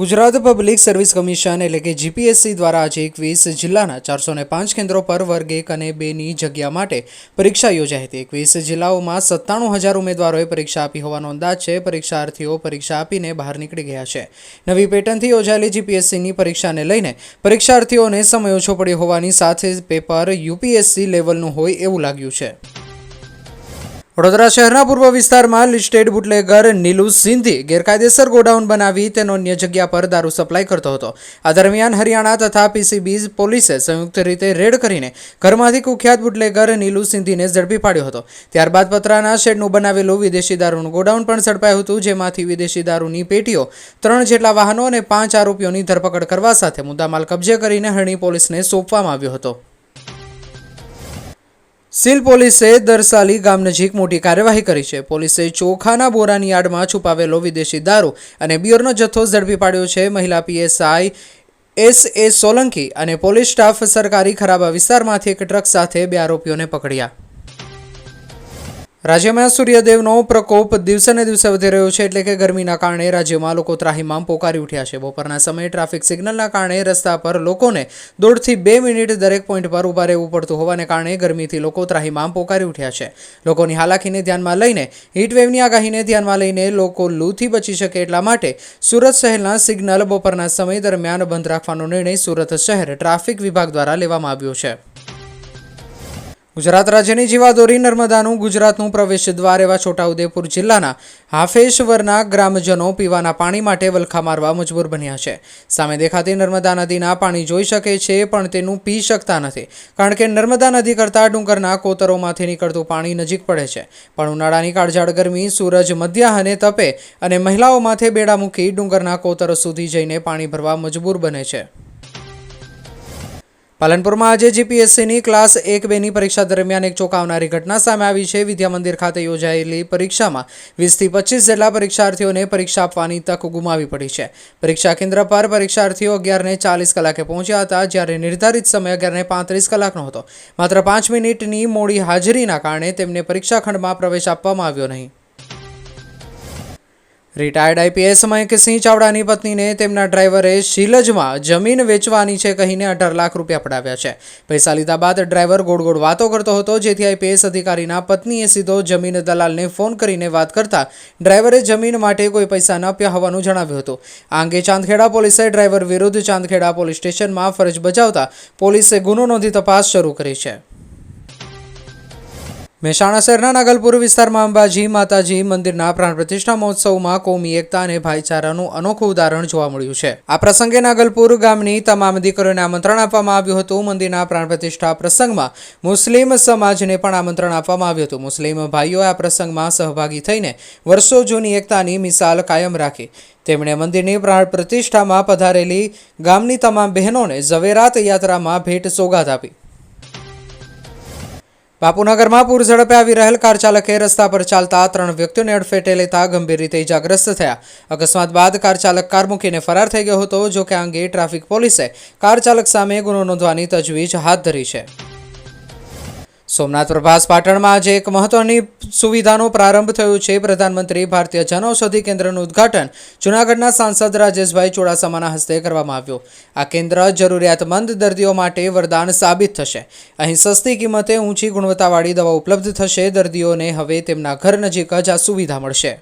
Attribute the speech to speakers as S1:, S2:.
S1: Gujarat public service commission એટલે કે GPSC દ્વારા આજે એકવીસ જિલ્લાના ચારસો ને પાંચ કેન્દ્રો પર વર્ગ એક અને બેની જગ્યા માટે પરીક્ષા યોજાઈ હતી. એકવીસ જિલ્લાઓમાં સત્તાણું હજાર ઉમેદવારોએ પરીક્ષા આપી હોવાનો અંદાજ છે. પરીક્ષાર્થીઓ પરીક્ષા આપીને બહાર નીકળી ગયા છે. નવી પેટર્નથી યોજાયેલી જીપીએસસીની પરીક્ષાને લઈને પરીક્ષાર્થીઓને સમય ઓછો પડ્યો હોવાની સાથે પેપર યુપીએસસી લેવલનું હોય એવું લાગ્યું છે. વડોદરા શહેરના પૂર્વ વિસ્તારમાં લિસ્ટેડ બુટલેગર નીલુ સિંધી ગેરકાયદેસર ગોડાઉન બનાવી તેનો અન્ય જગ્યા પર દારૂ સપ્લાય કરતો હતો. આ દરમિયાન હરિયાણા તથા પીસીબી પોલીસે સંયુક્ત રીતે રેડ કરીને ઘરમાંથી કુખ્યાત બુટલેગર નીલુ સિંધીને ઝડપી પાડ્યો હતો. ત્યારબાદ પતરાના શેડનું બનાવેલું વિદેશી દારૂનું ગોડાઉન પણ ઝડપાયું હતું, જેમાંથી વિદેશી દારૂની પેટીઓ, ત્રણ જેટલા વાહનો અને પાંચ આરોપીઓની ધરપકડ કરવા સાથે મુદ્દામાલ કબજે કરીને હરણી પોલીસને સોંપવામાં આવ્યો હતો. સિલ પોલીસે દરસાલી ગામ નજીક મોટી કાર્યવાહી કરી છે. પોલીસે ચોખાના બોરાની આડમાં છુપાવેલો વિદેશી દારૂ અને બિયરનો જથ્થો ઝડપી પાડ્યો છે. મહિલા પીએસઆઈ એસ એ સોલંકી અને પોલીસ સ્ટાફ સરકારી ખરાબા વિસ્તારમાંથી એક ટ્રક સાથે બે આરોપીઓને પકડ્યા. રાજ્યમાં સૂર્યદેવનો પ્રકોપ દિવસે ને દિવસે વધી રહ્યો છે એટલે કે ગરમીના કારણે રાજ્યમાં લોકો ત્રાહિમામ પોકારી ઉઠ્યા છે. બપોરના સમયે ટ્રાફિક સિગ્નલના કારણે રસ્તા પર લોકોને દોઢથી બે મિનિટ દરેક પોઈન્ટ પર ઊભા રહેવું પડતું હોવાને કારણે ગરમીથી લોકો ત્રાહીમામ પોકારી ઉઠ્યા છે. લોકોની હાલાકીને ધ્યાનમાં લઈને હીટવેવની આગાહીને ધ્યાનમાં લઈને લોકો લૂથી બચી શકે એટલા માટે સુરત શહેરના સિગ્નલ બપોરના સમય દરમિયાન બંધ રાખવાનો નિર્ણય સુરત શહેર ટ્રાફિક વિભાગ દ્વારા લેવામાં આવ્યો છે. ગુજરાત રાજ્યની જીવાદોરી નર્મદાનું ગુજરાતનું પ્રવેશ દ્વાર એવા છોટાઉદેપુર જિલ્લાના હાફેશ્વરના ગ્રામજનો પીવાના પાણી માટે વલખા મારવા મજબૂર બન્યા છે. સામે દેખાતી નર્મદા નદીના પાણી જોઈ શકે છે, પણ તેનું પી શકતા નથી. કારણ કે નર્મદા નદી કરતાં ડુંગરના કોતરોમાંથી નીકળતું પાણી નજીક પડે છે. પણ ઉનાળાની કાળઝાળ ગરમી સૂરજ મધ્યાહને તપે અને મહિલાઓ માથે બેડા મૂકી ડુંગરના કોતરો સુધી જઈને પાણી ભરવા મજબૂર બને છે. પાલનપુરમાં આજે જીપીએસસીની ક્લાસ એક બેની પરીક્ષા દરમિયાન એક ચોંકાવનારી ઘટના સામે આવી છે. વિદ્યા મંદિર ખાતે યોજાયેલી પરીક્ષામાં વીસથી પચીસ જેટલા પરીક્ષાર્થીઓને પરીક્ષા આપવાની તક ગુમાવી પડી છે. પરીક્ષા કેન્દ્ર પર પરીક્ષાર્થીઓ અગિયારને ચાલીસ કલાકે પહોંચ્યા હતા, જ્યારે નિર્ધારિત સમય અગિયારને પાંત્રીસ કલાકનો હતો. માત્ર પાંચ મિનિટની મોડી હાજરીના કારણે તેમને પરીક્ષા ખંડમાં પ્રવેશ આપવામાં આવ્યો નહીં. રિટાયર્ડ આઈપીએસ મયંકસિંહ ચાવડાની પત્નીને તેમના ડ્રાઈવરે શીલજમાં જમીન વેચવાની છે કહીને અઢાર લાખ રૂપિયા પડાવ્યા છે. પૈસા લીધા બાદ ડ્રાઈવર ગોળ ગોળ વાતો કરતો હતો, જેથી આઈપીએસ અધિકારીના પત્નીએ સીધો જમીન દલાલને ફોન કરીને વાત કરતા ડ્રાઈવરે જમીન માટે કોઈ પૈસા ન આપ્યા હોવાનું જણાવ્યું હતું. આ અંગે ચાંદખેડા પોલીસે ડ્રાઈવર વિરુદ્ધ ચાંદખેડા પોલીસ સ્ટેશનમાં ફરજ બજાવતા પોલીસે ગુનો નોંધી તપાસ શરૂ કરી છે. મહેસાણા શહેરના નાગલપુર વિસ્તારમાં અંબાજી, માતાજી મંદિરના પ્રાણ પ્રતિષ્ઠા મહોત્સવમાં કોમી એકતા અને ભાઈચારાનું અનોખું ઉદાહરણ જોવા મળ્યું છે. આ પ્રસંગે નાગલપુર ગામની તમામ દીકરીઓને આમંત્રણ આપવામાં આવ્યું હતું. મંદિરના પ્રાણ પ્રતિષ્ઠા પ્રસંગમાં મુસ્લિમ સમાજને પણ આમંત્રણ આપવામાં આવ્યું હતું. મુસ્લિમ ભાઈઓએ આ પ્રસંગમાં સહભાગી થઈને વર્ષો જૂની એકતાની મિસાલ કાયમ રાખી. તેમણે મંદિરની પ્રાણ પ્રતિષ્ઠામાં પધારેલી ગામની તમામ બહેનોને ઝવેરાત યાત્રામાં ભેટ સોગાદ આપી. બાપુનગરમાં પૂર ઝડપે આવી રહેલ કાર ચાલકે રસ્તા પર ચાલતા ત્રણ વ્યક્તિઓને અડફેટે લેતા ગંભીર રીતે ઇજાગ્રસ્ત થયા. અકસ્માત બાદ કાર ચાલક કાર મૂકીને ફરાર થઈ ગયો હતો જો કે આ અંગે ટ્રાફિક પોલીસે કાર ચાલક સામે ગુનો નોંધવાની તજવીજ હાથ ધરી છે. સોમનાથ પ્રભાસ પાટણમાં આજે એક મહત્વની સુવિધાનો પ્રારંભ થયો છે. પ્રધાનમંત્રી ભારતીય જનૌષધિ કેન્દ્રનું ઉદ્ઘાટન જૂનાગઢના સાંસદ રાજેશભાઈ ચુડાસમાના હસ્તે કરવામાં આવ્યું. આ કેન્દ્ર જરૂરિયાતમંદ દર્દીઓ માટે વરદાન સાબિત થશે. અહીં સસ્તી કિંમતે ઊંચી ગુણવત્તાવાળી દવા ઉપલબ્ધ થશે. દર્દીઓને હવે તેમના ઘર નજીક જ આ સુવિધા મળશે.